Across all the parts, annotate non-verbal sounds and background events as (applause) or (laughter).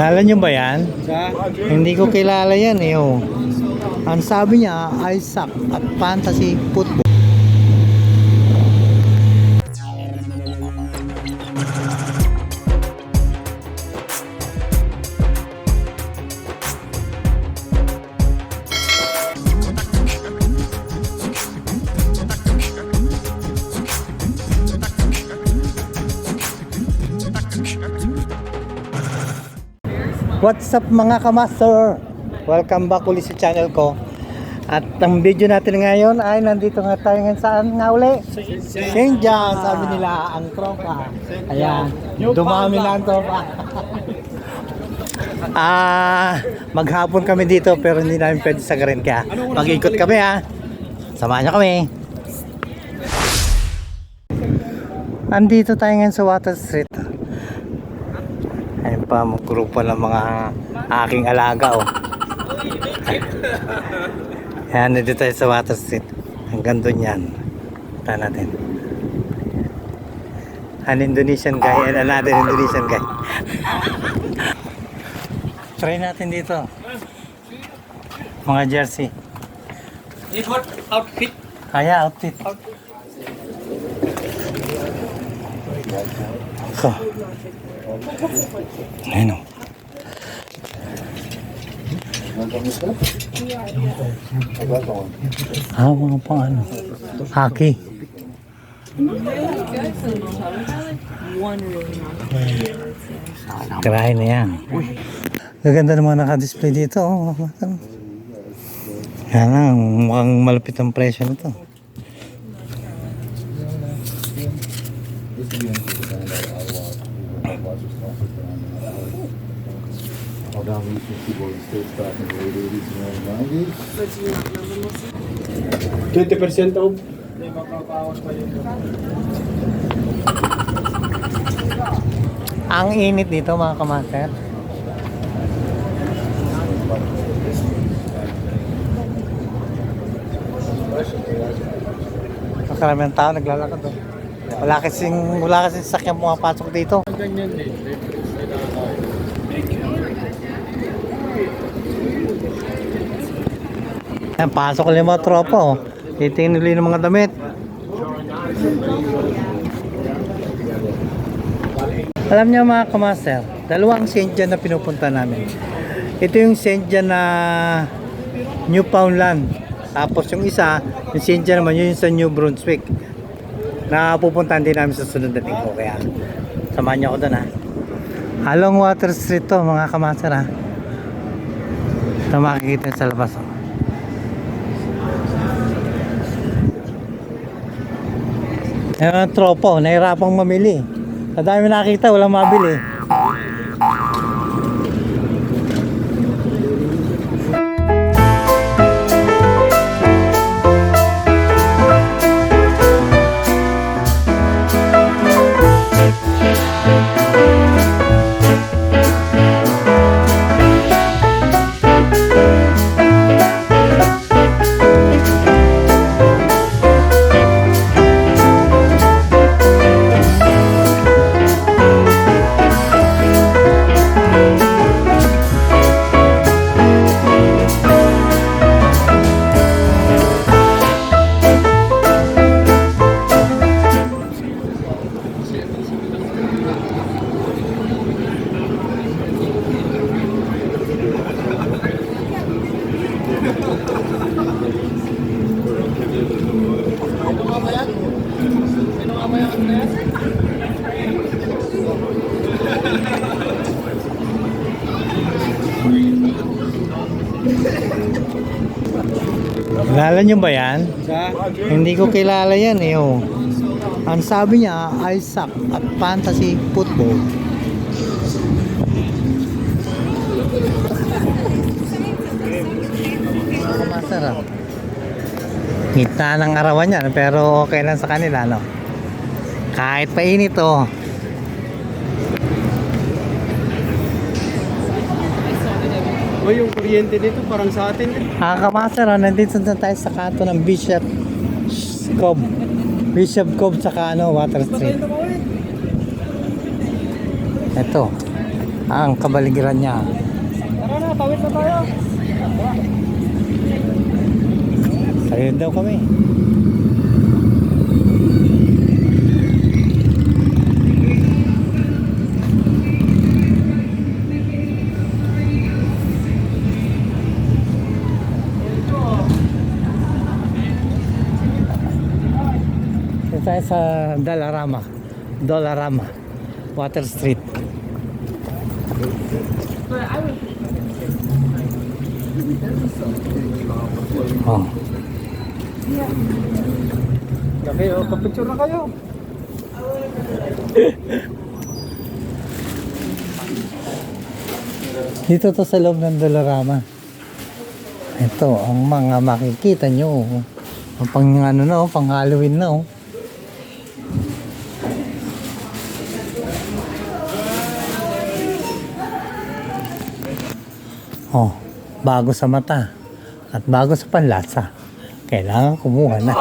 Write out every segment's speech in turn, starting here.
Kilala nyo ba yan? Sa? Hindi ko kilala yan eh. Oh. Ang sabi niya, Isaac at Fantasy Football. What's up mga kamaster? Welcome back ulit sa channel ko. At ang video natin ngayon ay nandito nga tayo ngayon saan nga uli? St. Sabi nila ang tropa. Ayan, dumami na ang tropa. (laughs) Ah, maghapon kami dito pero hindi namin pwede sagarin kaya mag-ikot kami ha. Samahan niyo kami. Andito tayo ngayon sa Water Street. Pa, mga grupo ng mga aking alaga oh. Ayan, nandito tayo sa Water Street. Hanggang doon yan. Punta natin. An Indonesian guy and another Indonesian guy. Try natin dito. Mga jersey. Ikot outfit. Kaya outfit. Ko. Ayun oh. Ah, mga pang ano. Hockey. Tirahin na yan. Gaganda naman naka-display dito. Oh. Yan lang, mukhang malupit ang presyo nito. To keyboard and stage back in the late 80s and early 90s. 20% off. Ang init dito mga kamaster. Makarami ng tao naglalakad doon. Wala kasing, wala kasing sakyan pumapasok dito. Ganyan din. Ayan, pasok yung mga tropa oh. Titingin ulit ng mga damit. Alam niyo mga kamaster, dalawang St. John na pinupunta namin. Ito yung St. John na Newfoundland. Tapos yung isa, yung St. John naman, yun yung sa New Brunswick. Na pupuntahan din namin sa sunod na linggo. Kaya samahan niyo ako doon ha. Along Water Street to mga kamaster ha. Ito makikita sa labas oh. Yung mga tropo, nahirapang mamili. Sa dami nakita, walang mabili. Kilala nyo ba yan? Hindi ko kilala yan eh. Oh. Ang sabi niya, Isaac at Fantasy Football. Masarap. Ngita ng arawan yan, pero okay lang sa kanila, no? Kahit painit, oh. O yung kuryente nito parang sa atin. eh. Mga kamaster, oh, nandito na tayo sa kanto ng Bishop Cove. Bishop Cove sa ano, Water Street. Ito. ang kabaligiran niya. Tara na, tawid na tayo. Ayun daw kami. Tayo sa Dalarama. Dolarama. Water Street. Oh. Laki, oh, kapicture na kayo. Dito to sa loob ng Dolorama. Ito, ang mga makikita nyo. oh. Ang pang ano na, oh, pang Halloween na. Oh. Oh, bago sa mata at bago sa panlasa. Kailangan kumuha na.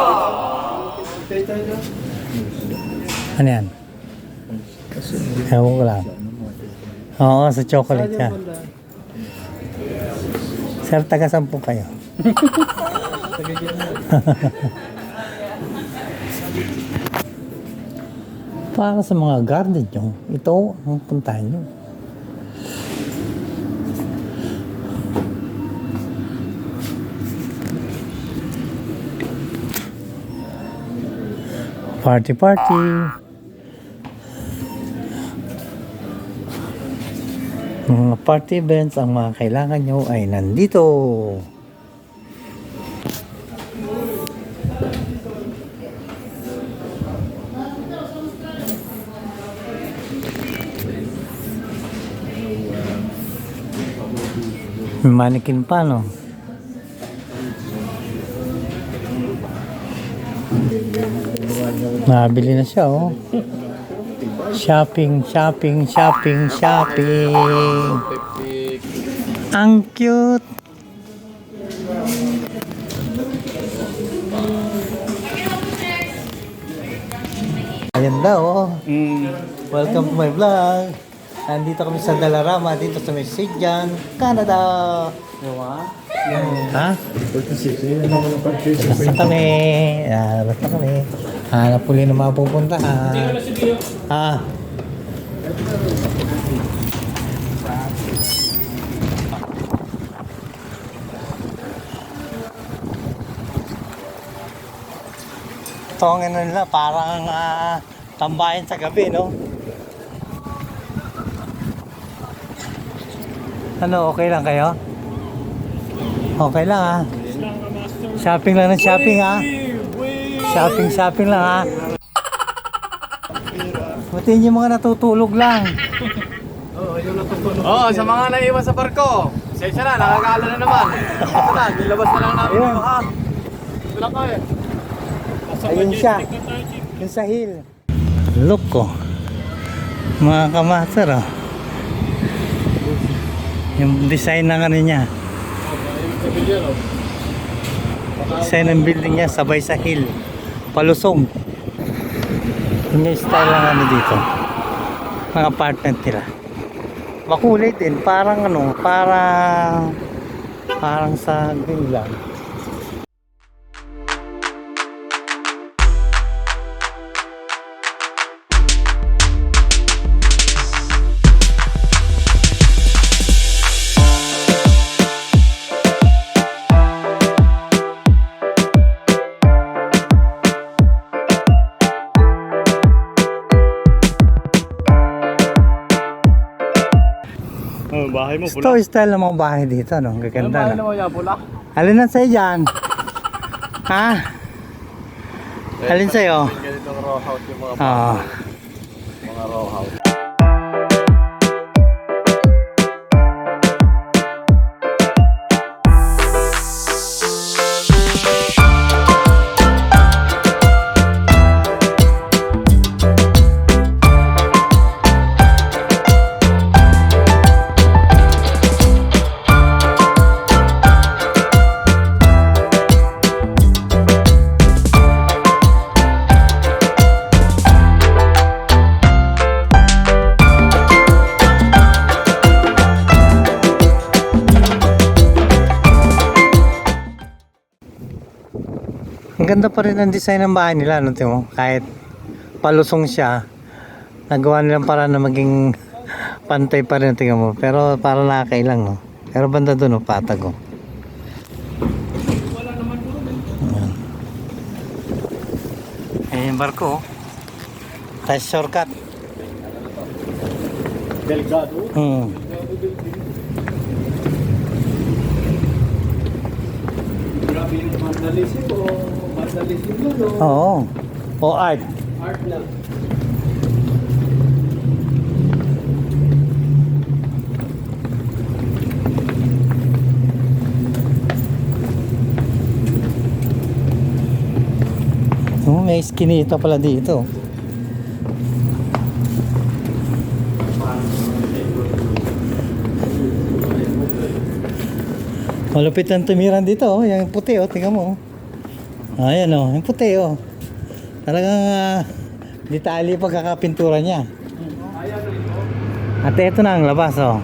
Ano yan? Ewan ko lang. Oo, sa chocolate yan. Sir, taga sampu kayo. (laughs) Para sa mga garden nyo, ito ang puntahan nyo. Party party! Mga party events, ang mga kailangan nyo ay nandito. Mannequin pa, no? Nabili na siya, oh. Shopping, shopping, shopping, shopping. Ang cute. Ayan daw, oh. Welcome to my vlog. Nandito kami sa Dalarama, dito sa Michigan, Canada. Ha? Basta kami. Ah, basta kami. Hanap uli na mapupuntahan. Ah. Ito ang ano nila, parang ah, tambayan sa gabi, no? Ano, okay lang kayo? Okay lang ah. Shopping lang ng shopping ah. Shopping, shopping lang ah. Buti yung mga natutulog lang. Oo, sa mga naiwan sa barko. Sensya na, nakakala na naman. Ito na, nilabas na lang namin yung ha. Ito lang kayo. Ayun siya. Yung sa hill. Look ko. Mga kamaster oh. Yung design ng ano niya. Design ng building niya sabay sa hill. Palusong. Yun yung style ng ano dito. Mga apartment nila. Makulay din. Parang ano, parang parang sa Greenland. Bahay mo, Ito style ng mga bahay dito, no? Ang gaganda, no? mo yan, pula? Alin na sa'yo dyan? Ha? Alin sa'yo? Ganitong row house yung mga, Oo. mga row house. Ganda pa rin ang design ng bahay nila, no, mo? Kahit palusong siya, nagawa nilang para na maging (laughs) pantay pa rin, tingnan mo. Pero para nakakailang, no? Pero banda doon, no, patag, oh. Ayan. Yung barko, oh. Tapos shortcut. Delgado. Hmm. Grabe yung vandalism o vandalism mo, no? Oo. O art. Art lang. Oh, may skinita pala dito. Malupit ang tumiran dito, oh. Yung puti, oh. Tingnan mo, oh. Ayan, oh. Yung puti, oh. Talagang uh, detalye pagkakapintura niya. At ito na ang labas, oh.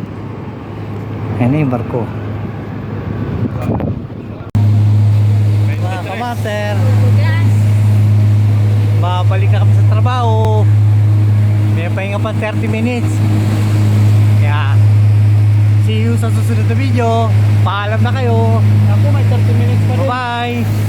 Ayan na yung barko. Mga kamater. Babalik na kami sa trabaho. May pahinga pa 30 minutes. Kaya, see you sa susunod na video. Paalam na kayo. Ako may 30 minutes pa rin. Bye-bye.